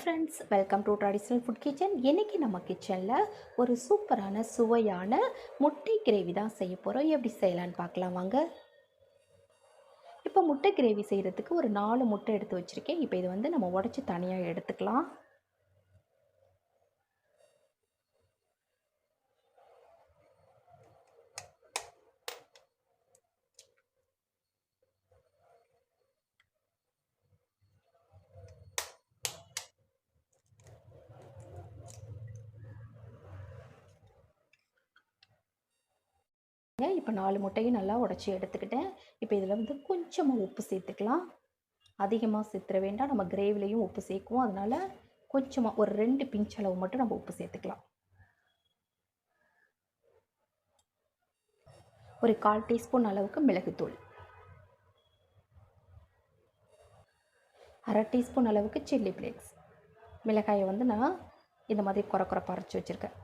Friends welcome to traditional food kitchen இன்றைக்கி நம்ம கிச்சனில் ஒரு சூப்பரான சுவையான முட்டை கிரேவி தான் செய்ய போகிறோம் எப்படி செய்யலான்னு பார்க்கலாம் வாங்க. இப்போ முட்டை கிரேவி செய்கிறதுக்கு ஒரு நாலு முட்டை எடுத்து வச்சுருக்கேன். இப்போ இது வந்து நம்ம உடச்சி தனியாக எடுத்துக்கலாம். இப்போ நாலு முட்டையும் நல்லா உடச்சி எடுத்துக்கிட்டேன். இப்போ இதில் வந்து கொஞ்சமாக உப்பு சேர்த்துக்கலாம். அதிகமாக சேர்த்துற வேண்டாம். நம்ம கிரேவிலையும் உப்பு சேர்க்குவோம். அதனால் கொஞ்சமாக ஒரு ரெண்டு பிஞ்ச் அளவு மட்டும் நம்ம உப்பு சேர்த்துக்கலாம். ஒரு கால் டீஸ்பூன் அளவுக்கு மிளகுத்தூள். அரை டீஸ்பூன் அளவுக்கு சில்லி ஃப்ளேக்ஸ் மிளகாயை வந்து நான் இந்த மாதிரி குறை குறை அரைச்சி வச்சுருக்கேன்.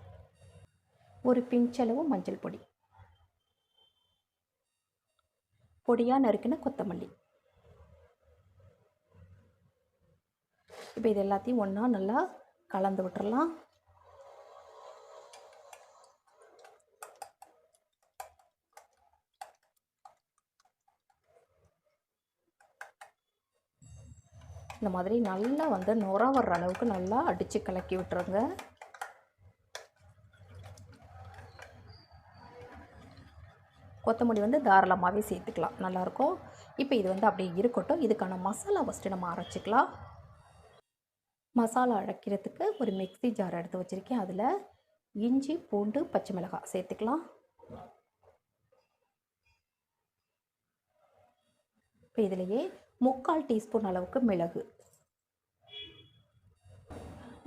ஒரு பிஞ்ச் அளவு மஞ்சள் பொடி. பொடியாக நறுக்கின கொத்தமல்லி. இப்போ இது எல்லாத்தையும் ஒன்றா நல்லா கலந்து விட்டுறலாம். இந்த மாதிரி நல்லா வந்து நுர வர்ற அளவுக்கு நல்லா அடித்து கலக்கி விட்டுருங்க. கொத்தமல்லி வந்து தாராளமாகவே சேர்த்துக்கலாம். நல்லாயிருக்கும் இப்போ இது வந்து அப்படியே இருக்கட்டும். இதுக்கான மசாலா ஃபஸ்ட்டு நம்ம அரைச்சிக்கலாம். மசாலா அரைக்கிறதுக்கு ஒரு மிக்ஸி ஜார் எடுத்து வச்சுருக்கேன். அதில் இஞ்சி பூண்டு பச்சை மிளகாய் சேர்த்துக்கலாம். இப்போ இதிலையே முக்கால் டீஸ்பூன் அளவுக்கு மிளகு.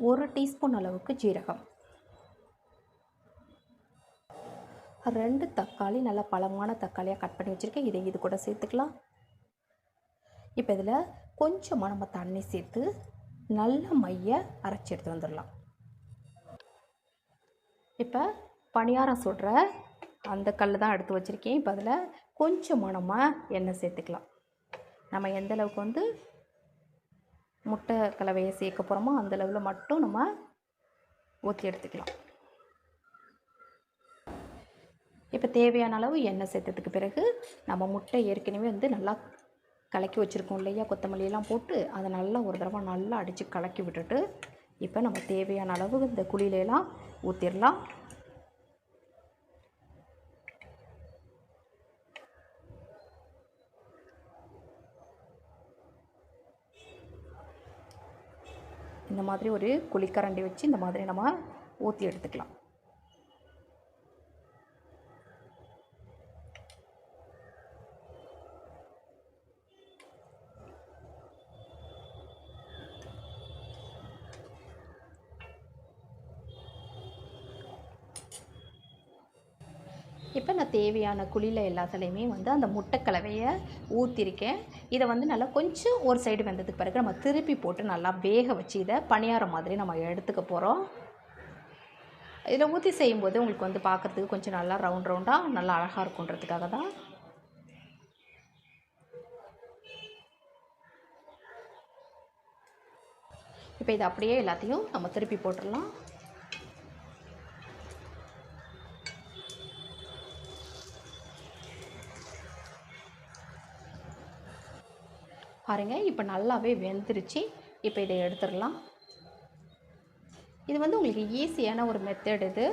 ஒரு டீஸ்பூன் அளவுக்கு ஜீரகம். ரெண்டு தக்காளி நல்லா பழமான தக்காளியாக கட் பண்ணி வச்சுருக்கேன். இதை இது கூட சேர்த்துக்கலாம். இப்போ இதில் கொஞ்சமாக நம்ம தண்ணி சேர்த்து நல்ல மைய அரைச்சி எடுத்து வந்துடலாம். இப்போ பணியாரம் சுடுற அந்த கல் தான் எடுத்து வச்சுருக்கேன். இப்போ அதில் கொஞ்சமாக நம்ம எண்ணெய் சேர்த்துக்கலாம். நம்ம எந்த அளவுக்கு வந்து முட்டை கலவையை சேர்க்க போகிறோமோ அந்த அளவில் மட்டும் நம்ம ஊற்றி எடுத்துக்கலாம். இப்போ தேவையான அளவு எண்ணெய் சேர்த்ததுக்கு பிறகு நம்ம முட்டை ஏற்கனவே வந்து நல்லா கலக்கி வச்சுருக்கோம் இல்லையா? கொத்தமல்லியெல்லாம் போட்டு அதை நல்லா ஒரு தடவை நல்லா அடித்து கலக்கி விட்டுட்டு இப்போ நம்ம தேவையான அளவு இந்த குழியிலலாம் ஊற்றிடலாம் இந்த மாதிரி ஒரு குழிக்கரண்டி வச்சு இந்த மாதிரி நம்ம ஊற்றி எடுத்துக்கலாம். இப்போ நான் தேவையான குழியில் எல்லாத்துலேயுமே வந்து அந்த முட்டை கலவையை ஊற்றிருக்கேன் இதை வந்து நல்லா கொஞ்சம் ஒரு சைடு வெந்ததுக்கு பிறகு நம்ம திருப்பி போட்டு நல்லா வேக வச்சு இதை பணியாரம் மாதிரி நம்ம எடுத்துக்க போகிறோம் இதில் ஊற்றி செய்யும்போது உங்களுக்கு வந்து பார்க்குறதுக்கு கொஞ்சம் நல்லா ரவுண்ட் ரவுண்டாக நல்லா அழகாக இருக்குன்றதுக்காக தான். இப்போ இது அப்படியே எல்லாத்தையும் நம்ம திருப்பி போட்டுடலாம். பாருங்கள் இப்போ நல்லாவே வெந்துருச்சு. இப்போ இதை எடுத்துடலாம். இது வந்து உங்களுக்கு ஈஸியான ஒரு மெத்தட் இது.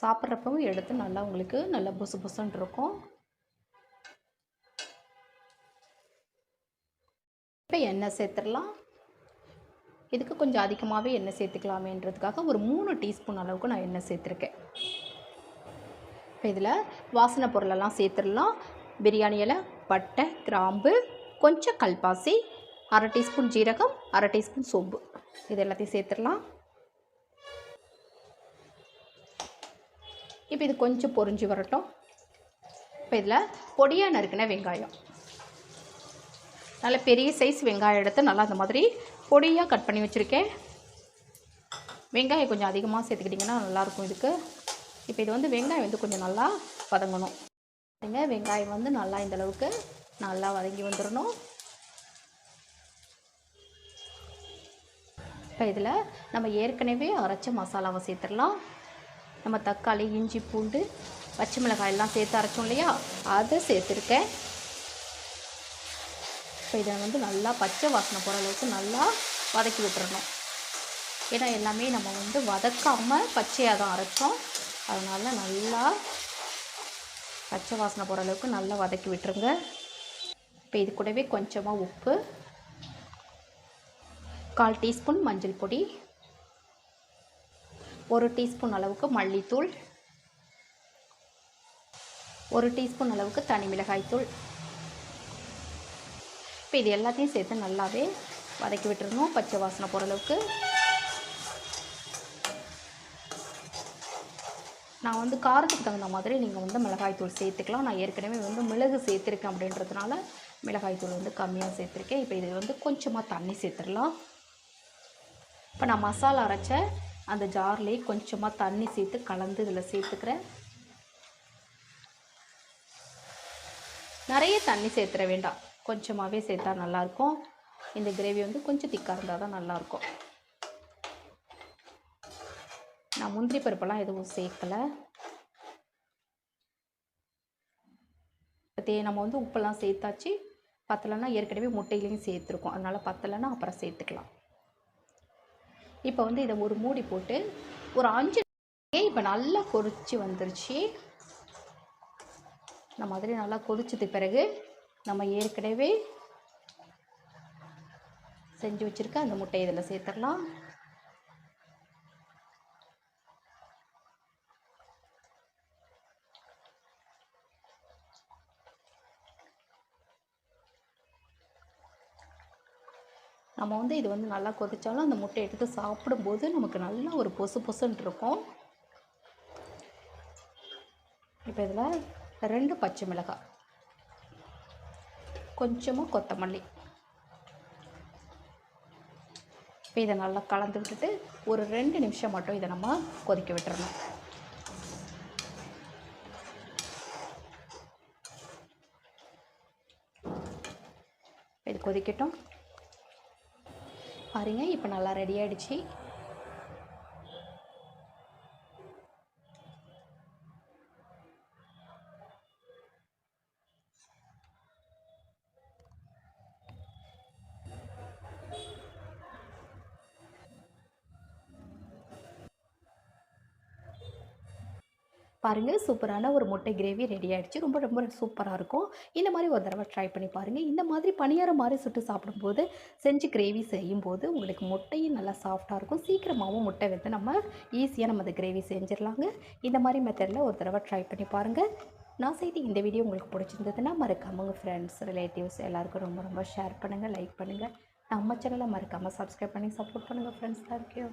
சாப்பிட்றப்பவும் எடுத்து நல்லா உங்களுக்கு நல்லா புசு புசுன்னு இருக்கும். இப்போ எண்ணெய் சேர்த்துடலாம். இதுக்கு கொஞ்சம் அதிகமாகவே எண்ணெய் சேர்த்துக்கலாமேன்றதுக்காக ஒரு மூணு டீஸ்பூன் அளவுக்கு நான் எண்ணெய் சேர்த்துருக்கேன். இப்போ இதில் வாசனை பொருளெல்லாம் சேர்த்துடலாம். பிரியாணி இலை பட்டை கிராம்பு கொஞ்சம் கல்பாசி அரை டீஸ்பூன் ஜீரகம் அரை டீஸ்பூன் சோம்பு. இது எல்லாத்தையும் சேர்த்துடலாம். இப்போ இது கொஞ்சம் பொறிஞ்சு வரட்டும். இப்போ இதில் பொடியாக நறுக்கின வெங்காயம். நல்ல பெரிய சைஸ் வெங்காயம் எடுத்து நல்லா அந்த மாதிரி பொடியாக கட் பண்ணி வச்சுருக்கேன். வெங்காயம் கொஞ்சம் அதிகமாக சேர்த்துக்கிட்டிங்கன்னா நல்லாயிருக்கும் இதுக்கு. இப்போ இது வந்து வெங்காயம் வந்து கொஞ்சம் நல்லா வதங்கணும். பாருங்க வெங்காயம் வந்து நல்லா இந்த அளவுக்கு நல்லா வதங்கி வந்துடணும் இப்போ இதில் நம்ம ஏற்கனவே அரைச்ச மசாலாவை சேர்த்துடலாம். நம்ம தக்காளி இஞ்சி பூண்டு பச்சை மிளகாயெல்லாம் சேர்த்து அரைச்சோம் இல்லையா? அதை சேர்த்துருக்கேன். இப்போ இதை வந்து நல்லா பச்சை வாசனை போகிற அளவுக்கு நல்லா வதக்கி விட்டுறணும். ஏன்னா எல்லாமே நம்ம வந்து வதக்காமல் பச்சையாக தான் அரைச்சோம். அதனால் நல்லா பச்சை வாசனை போகிற அளவுக்கு நல்லா வதக்கி விட்டுருங்க. இப்போ இது கூடவே கொஞ்சமாக உப்பு கால் டீஸ்பூன் மஞ்சள் பொடி ஒரு டீஸ்பூன் அளவுக்கு மல்லித்தூள் ஒரு டீஸ்பூன் அளவுக்கு தனி மிளகாய்த்தூள் இப்போ இது எல்லாத்தையும் சேர்த்து நல்லாவே வதக்கி விட்டுருணும் பச்சை வாசனை போகிற அளவுக்கு. நான் வந்து காரத்துக்கு தகுந்த மாதிரி நீங்கள் வந்து மிளகாய்த்தூள் சேர்த்துக்கலாம். நான் ஏற்கனவே வந்து மிளகு சேர்த்துருக்கேன் அப்படின்றதுனால மிளகாய்த்தூள் வந்து கம்மியாக சேர்த்துருக்கேன். இப்போ இது வந்து கொஞ்சமாக தண்ணி சேர்த்துடலாம். இப்போ நான் மசாலா அரைச்ச அந்த ஜார்லேயே கொஞ்சமாக தண்ணி சேர்த்து கலந்து இதில் சேர்த்துக்கிறேன். நிறைய தண்ணி சேர்த்துற வேண்டாம். கொஞ்சமாகவே சேர்த்தா நல்லாயிருக்கும் இந்த கிரேவி வந்து கொஞ்சம் திக்காக இருந்தால் தான் நல்லாயிருக்கும் நான் முந்திரி பருப்பெல்லாம் எதுவும் சேர்க்கலை. தே நம்ம வந்து உப்பெல்லாம் சேர்த்தாச்சு. பத்தலைன்னா ஏற்கனவே முட்டையிலையும் சேர்த்துருக்கோம். அதனால் பத்தலைன்னா அப்புறம் சேர்த்துக்கலாம். இப்போ வந்து இதை ஒரு மூடி போட்டு ஒரு அஞ்சு இப்போ நல்லா கொதிச்சு வந்துருச்சு. இந்த மாதிரி நல்லா கொதிச்சது பிறகு நம்ம ஏற்கனவே செஞ்சு வச்சுருக்க அந்த முட்டையை இதில் சேர்த்துடலாம். நம்ம வந்து இது வந்து நல்லா கொதித்தாலும் அந்த முட்டை எடுத்து சாப்பிடும்போது நமக்கு நல்லா ஒரு பொசு பொசுன்னு இருக்கும். இப்போ இதில் ரெண்டு பச்சை மிளகாய். கொஞ்சமாக கொத்தமல்லி. இப்போ இதை நல்லா கலந்து விட்டுட்டு ஒரு ரெண்டு நிமிஷம் மட்டும் இதை நம்ம கொதிக்க விட்டுறணும். இது கொதிக்கட்டும். பாருங்கள் இப்போ நல்லா ரெடி ஆகிடுச்சி பாருங்கள் சூப்பரான ஒரு முட்டை கிரேவி ரெடி ஆகிடுச்சு ரொம்ப ரொம்ப சூப்பராக இருக்கும். இந்த மாதிரி ஒரு தடவை ட்ரை பண்ணி பாருங்கள் இந்த மாதிரி பணியாரம் மாதிரி சுட்டு சாப்பிடும்போது செஞ்சு கிரேவி செய்யும்போது உங்களுக்கு முட்டையும் நல்லா சாஃப்டாக இருக்கும். சீக்கிரமாகவும் முட்டை வந்து நம்ம ஈஸியாக நம்ம அந்த கிரேவி செஞ்சிடலாங்க. இந்த மாதிரி மெத்தடில் ஒரு தடவை ட்ரை பண்ணி பாருங்கள் நான் செய்து இந்த வீடியோ உங்களுக்கு பிடிச்சிருந்ததுன்னா மறக்காம உங்கள் ஃப்ரெண்ட்ஸ் ரிலேட்டிவ்ஸ் எல்லாருக்கும் ரொம்ப ரொம்ப ஷேர் பண்ணுங்கள் லைக் பண்ணுங்கள் நம்ம சேனலை மறக்காமல் சப்ஸ்கிரைப் பண்ணி சப்போர்ட் பண்ணுங்கள் ஃப்ரெண்ட்ஸ் தேங்க்யூ